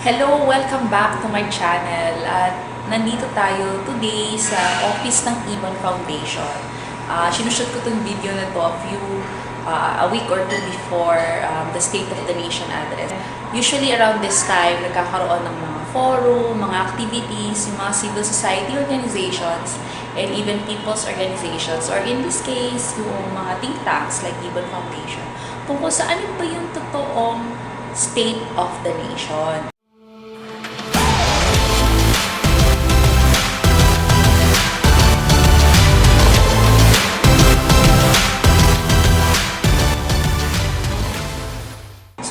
Hello! Welcome back to my channel. At nandito tayo today sa office ng Ibon Foundation. Uh, sinushoot ko itong video na to a few, uh, a week or two before um, the State of the Nation address. Usually around this time, nagkakaroon ng mga forum, mga activities, yung mga civil society organizations, and even people's organizations, or in this case, yung mga think tanks like Ibon Foundation, tungkol sa ano ba yung totoong state of the nation.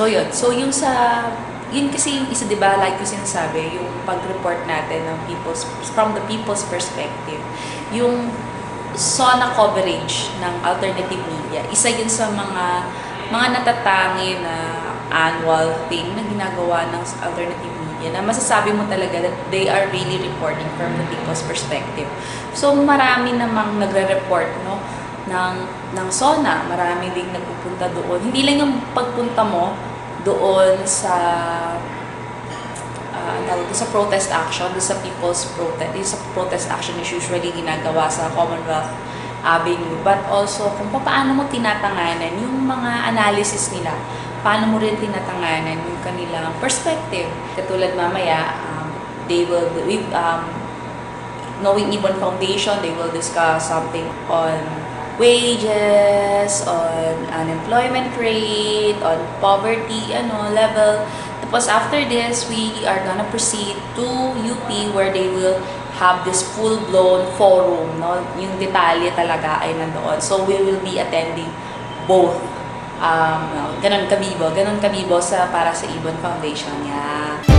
Yun. So yung sa yun kasi yung isa 'di ba like ko sinasabi yung pag-report natin ng people's from the people's perspective. Yung SONA coverage ng alternative media. Isa yun sa mga mga natatangi na annual thing na ginagawa ng alternative media na masasabi mo talaga that they are really reporting from the people's perspective. So marami namang nagre-report no ng ng SONA, marami ding nagpupunta doon. Hindi lang yung pagpunta mo doon sa uh, tawag doon sa protest action, doon sa people's protest, yung sa protest action is usually ginagawa sa Commonwealth Avenue, but also kung paano mo tinatanganan yung mga analysis nila, paano mo rin tinatanganan yung kanilang perspective. Katulad mamaya, um, they will, um, knowing Ibon Foundation, they will discuss something on wages, on unemployment rate, on poverty ano level. Tapos after this, we are gonna proceed to UP where they will have this full-blown forum, no? Yung detalye talaga ay nandoon. So we will be attending both. Um, ganun kabibo, ganun kabibo sa para sa Ibon Foundation. Yeah.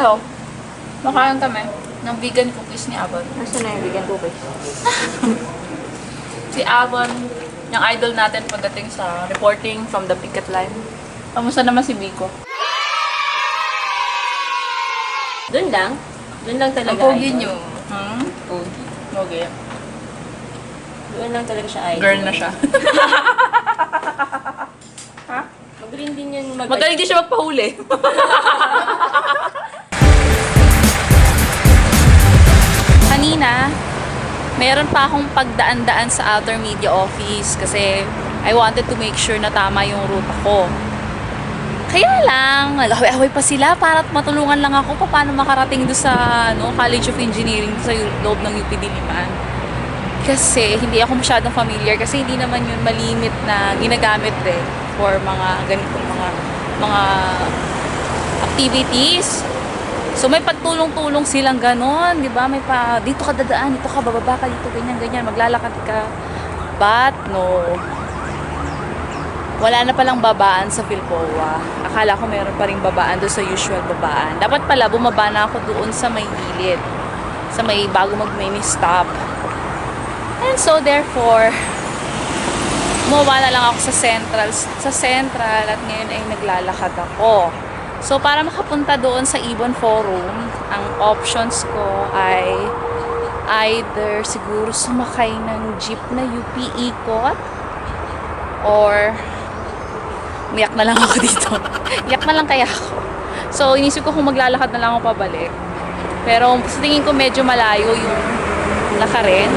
Hello. Makain kami ng vegan cookies ni Avon. Nasaan na yung vegan cookies? Si Avon, yung idol natin pagdating sa reporting from the picket line. Kamusta naman si Biko? Doon lang. Doon lang Ang talaga. pogi idol. niyo. Hmm? Pogi. Pogi. Doon lang talaga siya idol. Girl na siya. Magaling din yun mag- Magaling din siya magpahuli. meron pa akong pagdaan-daan sa outer media office kasi I wanted to make sure na tama yung ruta ko. Kaya lang, nag-away pa sila para matulungan lang ako pa paano makarating doon sa ano, College of Engineering sa loob ng UP Diliman. Kasi hindi ako masyadong familiar kasi hindi naman yun malimit na ginagamit eh for mga ganitong mga mga activities. So may pagtulong-tulong silang ganon, di ba? May pa, dito ka dadaan, dito ka, bababa ka dito, ganyan, ganyan, maglalakad ka. But no, wala na palang babaan sa Philpoa. Akala ko meron pa rin babaan doon sa usual babaan. Dapat pala bumaba na ako doon sa may gilid. Sa may bago mag mini stop. And so therefore, bumaba na lang ako sa central, sa central at ngayon ay naglalakad ako. So para makapunta doon sa Ibon Forum, ang options ko ay either siguro sumakay ng jeep na UP Ikot or umiyak na lang ako dito. Iyak na lang kaya ako. So, inisip ko kung maglalakad na lang ako pabalik. Pero sa tingin ko medyo malayo yung lakarin.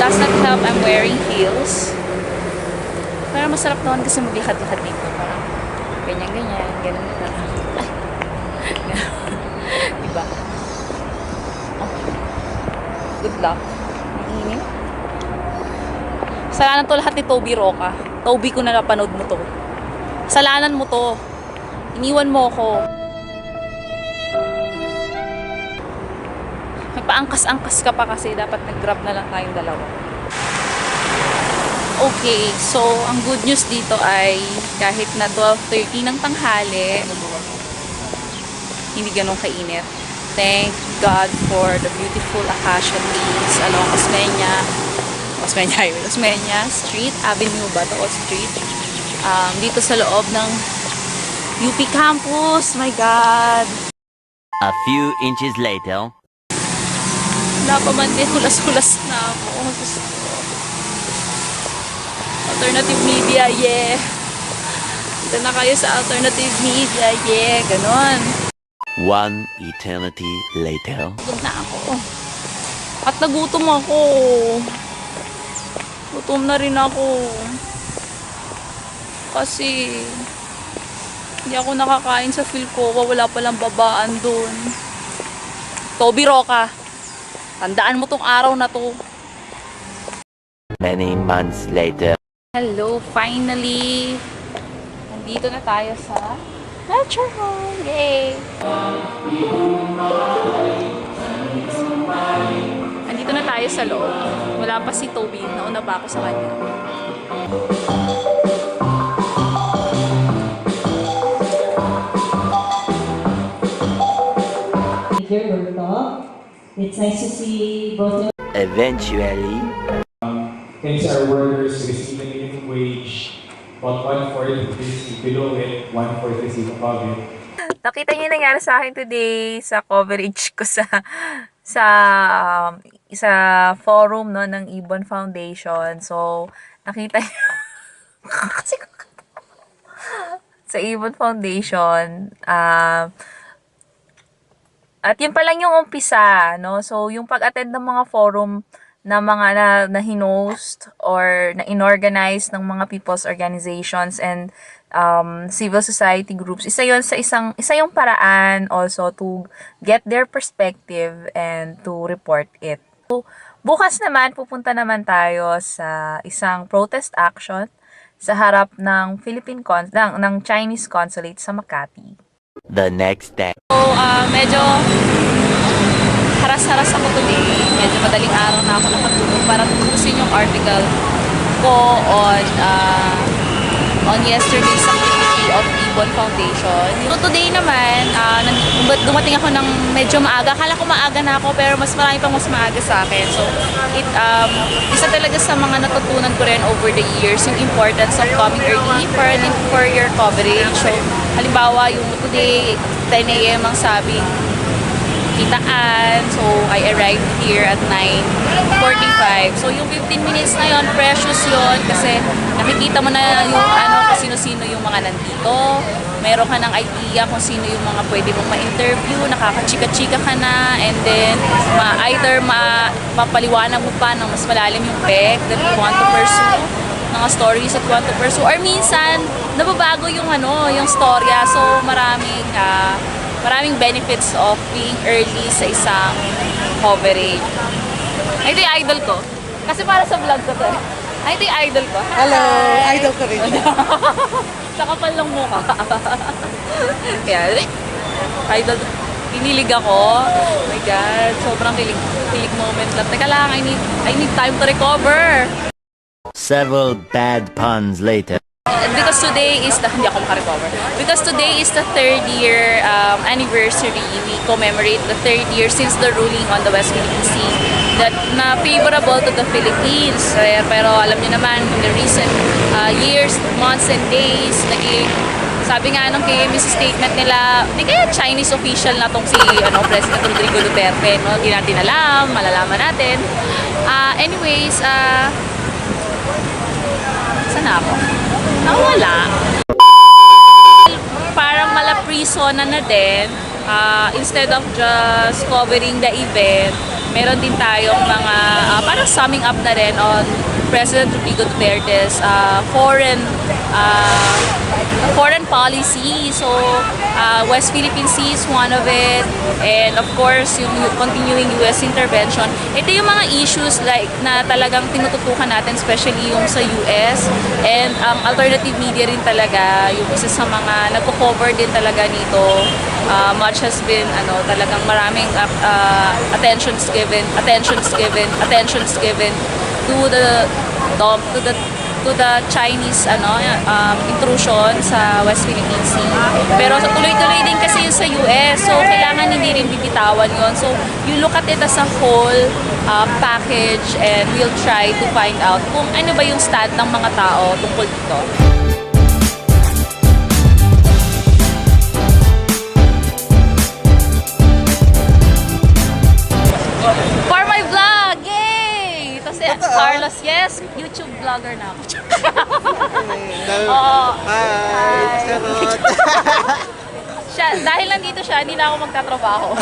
Does not help I'm wearing heels. Pero masarap naman kasi maglakad-lakad dito. Ganyan-ganyan, ganun na diba? Okay. Good luck. Ang init. Salanan to lahat ni Toby Roca. Toby ko na napanood mo to. Salanan mo to. Iniwan mo ako. May paangkas-angkas ka pa kasi dapat nag-grab na lang tayong dalawa. Okay, so ang good news dito ay kahit na 12.30 ng tanghali, hindi ganun kainit. Thank God for the beautiful acacia trees along Osmeña, Osmeña Highway, Osmeña Street, Avenue ba to? Street. Um, dito sa loob ng UP Campus. My God! A few inches later. Wala pa man din, hulas-hulas na ako. Oh, ko. Alternative media, yeah. Dito na kayo sa alternative media, yeah. Ganon. One eternity later. Pagod na ako. At nagutom ako. Gutom na rin ako. Kasi hindi ako nakakain sa Philcoa. Wala palang babaan doon. Toby Roca. Tandaan mo tong araw na to. Many months later. Hello, finally! Nandito na tayo sa Lecture Hall! Yay! Nandito na tayo sa loob. Wala pa si Toby. Nauna pa ako sa kanya. It's nice to see both of Eventually. Hence our workers receiving minimum wage, about one-fourth is below it, one-fourth is above it. Nakita niyo nangyari sa akin today sa coverage ko sa sa um, sa forum no ng Ibon Foundation. So, nakita niyo sa Ibon Foundation, ah at yun pa lang yung umpisa, no? So, yung pag-attend ng mga forum na mga na, na hinost or na inorganize ng mga people's organizations and um, civil society groups. Isa yon sa isang isa yung paraan also to get their perspective and to report it. So, bukas naman pupunta naman tayo sa isang protest action sa harap ng Philippine Cons ng, ng Chinese consulate sa Makati. The next day. So, ah, medyo haras-haras ako today. Na ako nakatulog para tutusin yung article ko on ah, on yesterday's activity of Ibon Foundation. So today naman, dum- dumating ako ng medyo maaga. Akala ko maaga na ako pero mas marami pang mas maaga sa akin. So it um, isa talaga sa mga natutunan ko rin over the years yung importance of coming early for, for your coverage. So halimbawa yung today 10 a.m. ang sabing kitaan. So, I arrived here at 9.45. So, yung 15 minutes na yon precious yon kasi nakikita mo na yung ano, kung sino-sino yung mga nandito. Meron ka ng idea kung sino yung mga pwede mong ma-interview, nakakachika-chika ka na, and then, ma either ma mapaliwanag mo pa ng mas malalim yung peg that you want to pursue mga stories you want to pursue. Or minsan, nababago yung ano, yung storya. So, maraming ah, maraming benefits of being early sa isang coverage. Ay, ito yung idol ko. Kasi para sa vlog ko to. Ay, ito yung idol ko. Hello, Hi! idol ko rin siya. sa kapal ng mukha. Kaya, idol, pinilig ako. Oh my God, sobrang kilig, kilig moment lang. Teka lang, I need, I need time to recover. Several bad puns later. Because today is the hindi ako makarecover because today is the third year um, anniversary we commemorate the third year since the ruling on the West Philippine Sea that na favorable to the Philippines Eh, pero alam niyo naman in the recent uh, years months and days naging sabi nga nung KMS statement nila, di kaya Chinese official na tong si ano, President Rodrigo Duterte, no? Di natin alam, malalaman natin. Ah, anyways, ah, Saan na ako? Nawala. Parang malapriso na din. Ah, instead of just covering the event, meron din tayong mga, ah, parang summing up na rin on President Rodrigo Duterte's ah, foreign ah, foreign policy. So, ah, West Philippine Sea is one of it. And of course, yung continuing US intervention. Ito yung mga issues like na talagang tinututukan natin, especially yung sa US. And um, alternative media rin talaga, yung isa sa mga nagko-cover din talaga nito. Uh, much has been ano talagang maraming uh, uh, attentions given attentions given attentions given to the to the to the Chinese ano um, intrusion sa West Philippine Sea. Pero so, tuloy-tuloy din kasi yun sa US. So kailangan hindi rin bibitawan yon So you look at it as a whole uh, package and we'll try to find out kung ano ba yung stand ng mga tao tungkol dito. For my vlog! Yay! Tapos Carlos, yes! Vlogger na ako. Oo. Hi! Charot! Siya, dahil nandito siya, hindi na ako magtatrabaho.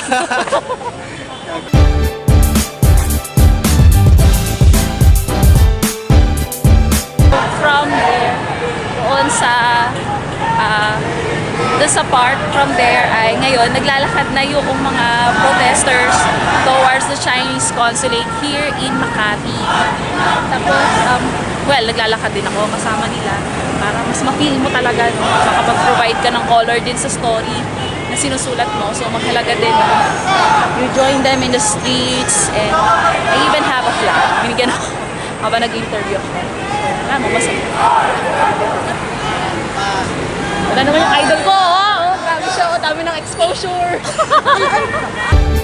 From there, doon sa ah, doon sa part from there ay ngayon naglalakad na yung mga protesters towards the Chinese consulate here in Makati. Tapos, well, naglalakad din ako kasama nila para mas ma-feel mo talaga, no? makapag-provide ka ng color din sa story na sinusulat mo. So, mahalaga din na you join them in the streets and I even have a flag. Binigyan ako habang nag-interview ako. So, wala mo, masaya. Wala naman yung idol ko, oh! oh grabe siya, oh, dami ng exposure.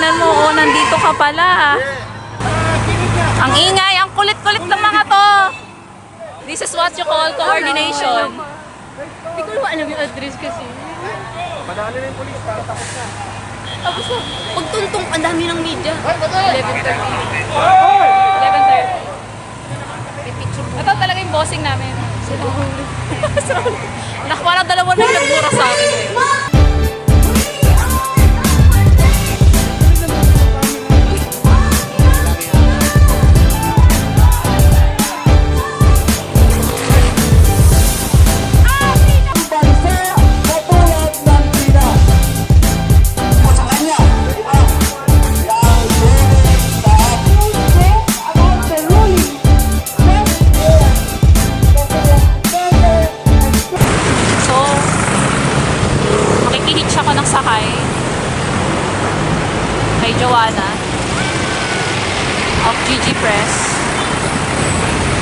tingnan mo, o, nandito ka pala. Ang ingay, ang kulit-kulit ng mga to. This is what you call coordination. Hindi ko alam yung address kasi. Madali na yung polis para tapos na. Tapos na, pagtuntong, ang dami ng media. 11.30. 11.30. Ito talaga yung bossing namin. Naku, parang dalawa na yung nagmura sa akin eh. Sakay kay Joanna of GG Press.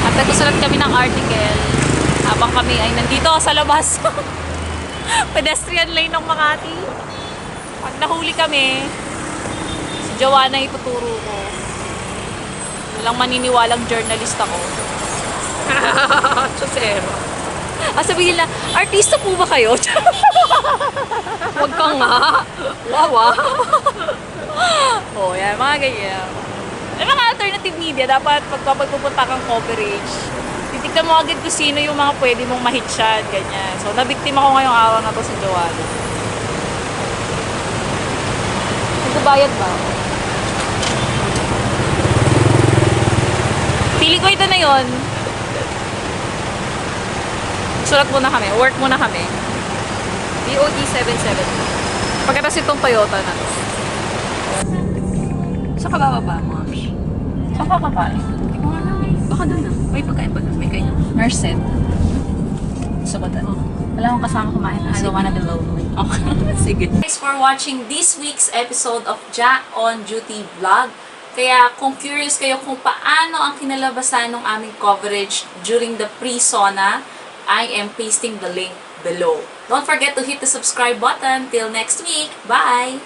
At nagsusulat kami ng article habang kami ay nandito sa labas. Pedestrian lane ng Makati. Pag nahuli kami, si Joanna ituturo ko. Walang maniniwalang journalist ako. Chosero. Ah, sabihin nila, artista po ba kayo? Ka nga. Wawa. oh, yan, mga ganyan. May mga alternative media, dapat pagka magpupunta kang coverage, titignan mo agad kung sino yung mga pwede mong mahitsyan, ganyan. So, nabiktima ko ngayong araw na to si Joanna. Nagbabayad ba? Pili ko ito na yon. Sulat muna kami. Work muna kami. BOD 77. Pagkatapos itong Toyota na to. Saan ka bababa, Moms? Saan ka kakain? Hindi ko alam eh. Baka doon na. May pagkain ba doon? May kain. Merced. Sa batan. Wala akong kasama kumain. I don't wanna be lonely. Okay. Sige. Thanks for watching this week's episode of Ja on Duty Vlog. Kaya kung curious kayo kung paano ang kinalabasan ng aming coverage during the pre-SONA, I am pasting the link below. Don't forget to hit the subscribe button. Till next week. Bye!